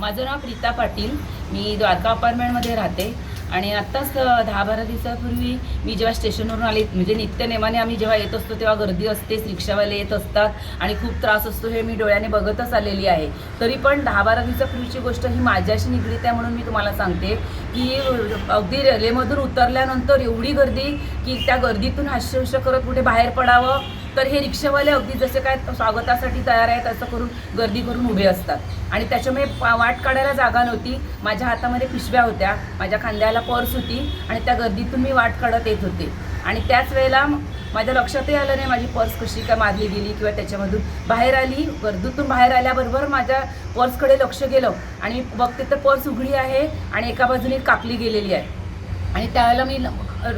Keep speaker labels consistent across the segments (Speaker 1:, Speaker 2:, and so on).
Speaker 1: माझं नाव प्रीता पाटील. मी द्वारका अपार्टमेंटमध्ये राहते. आणि आत्ताच दहा बारा दिवसापूर्वी मी जेव्हा स्टेशनवरून आले म्हणजे नित्यनेमाने आम्ही जेव्हा येत असतो तेव्हा गर्दी असतेच रिक्षावाले येत असतात आणि खूप त्रास असतो हे मी डोळ्याने बघतच आलेली आहे. तरी पण दहा बारा दिवसापूर्वीची गोष्ट ही माझ्याशी निगडीत आहे म्हणून मी तुम्हाला सांगते की अगदी रेल्वेमधून उतरल्यानंतर एवढी गर्दी की त्या गर्दीतून हास्यवश्य करत कुठे बाहेर पडावं तर हे रिक्षावाले अगदी जसे काय स्वागतासाठी तयार आहेत असं करून गर्दी करून उभे असतात. आणि त्याच्यामुळे पा- वाट काढायला जागा नव्हती. माझ्या हातामध्ये पिशव्या होत्या माझ्या खांद्याला पर्स होती आणि त्या गर्दीतून मी वाट काढत येत होते. आणि त्याच वेळेला माझ्या लक्षातही आलं नाही माझी पर्स कशी काय मारली गेली किंवा त्याच्यामधून बाहेर आली. गर्दीतून बाहेर आल्याबरोबर माझ्या पर्सकडे लक्ष गेलं आणि बघते तर पर्स उघडी आहे आणि एका बाजूने कापली गेलेली आहे. आणि त्यावेळेला मी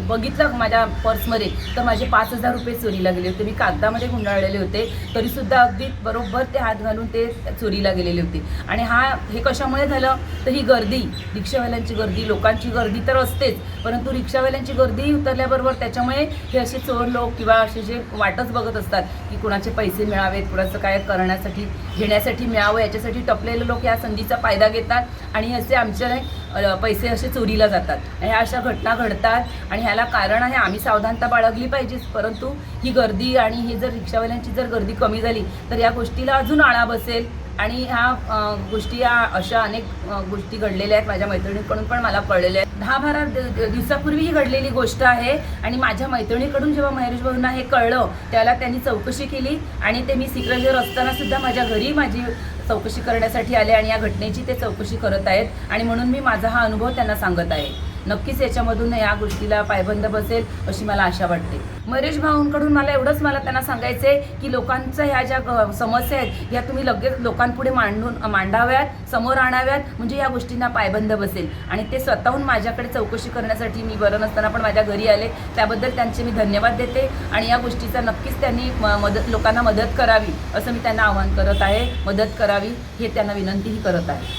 Speaker 1: बघितलं माझ्या पर्समध्ये तर माझे पाच हजार रुपये चोरीला गेले होते. मी कागदामध्ये गुंडाळलेले होते. तरीसुद्धा अगदी बरोबर ते हात घालून ते चोरीला गेलेले होते. आणि हा हे कशामुळे झालं? तर ही गर्दी रिक्षावाल्यांची गर्दी लोकांची गर्दी तर असतेच परंतु रिक्षावाल्यांची गर्दी उतरल्याबरोबर त्याच्यामुळे हे असे चोर लोक किंवा असे जे वाटच बघत असतात की कुणाचे पैसे मिळावेत कुणाचं काय करण्यासाठी घेण्यासाठी मिळावं याच्यासाठी टपलेले लोक या संधीचा फायदा घेतात. आणि असे आमच्या पैसे असे चोरीला जातात. ह्या अशा घटना घडतात आणि ह्याला कारण आहे आम्ही सावधानता बाळगली पाहिजेच. परंतु ही गर्दी आणि ही जर रिक्षावाल्यांची जर गर्दी कमी झाली तर या गोष्टीला अजून आळा बसेल. आणि ह्या गोष्टी या अशा अनेक गोष्टी घडलेल्या आहेत माझ्या मैत्रिणीकडून पण मला कळलेल्या आहेत. दहा बारा दिवसापूर्वी ही घडलेली गोष्ट आहे आणि माझ्या मैत्रिणीकडून जेव्हा महेश भाऊंना हे कळलं त्याला त्यांनी चौकशी केली आणि ते मी सिक्रेजर असताना सुद्धा माझ्या घरी माझी चौकशी करण्यासाठी आले आणि या घटनेची ते चौकशी करत आहेत आणि म्हणून मी माझा हा अनुभव त्यांना सांगत आहे. नक्कीच याच्यामधून या गोष्टीला पायबंद बसेल अशी मला आशा वाटते. मरेश भाऊंकडून मला एवढंच मला त्यांना सांगायचं आहे की लोकांच्या ह्या ज्या ग- समस्या आहेत या तुम्ही लगेच लोकांपुढे मांडून मांडाव्यात समोर आणाव्यात म्हणजे या गोष्टींना पायबंद बसेल. आणि ते स्वतःहून माझ्याकडे चौकशी करण्यासाठी मी बरं नसताना पण माझ्या घरी आले त्याबद्दल त्यांचे मी धन्यवाद देते आणि या गोष्टीचा नक्कीच त्यांनी म- मदत लोकांना मदत करावी असं मी त्यांना आवाहन करत आहे. मदत करावी हे त्यांना विनंतीही करत आहे.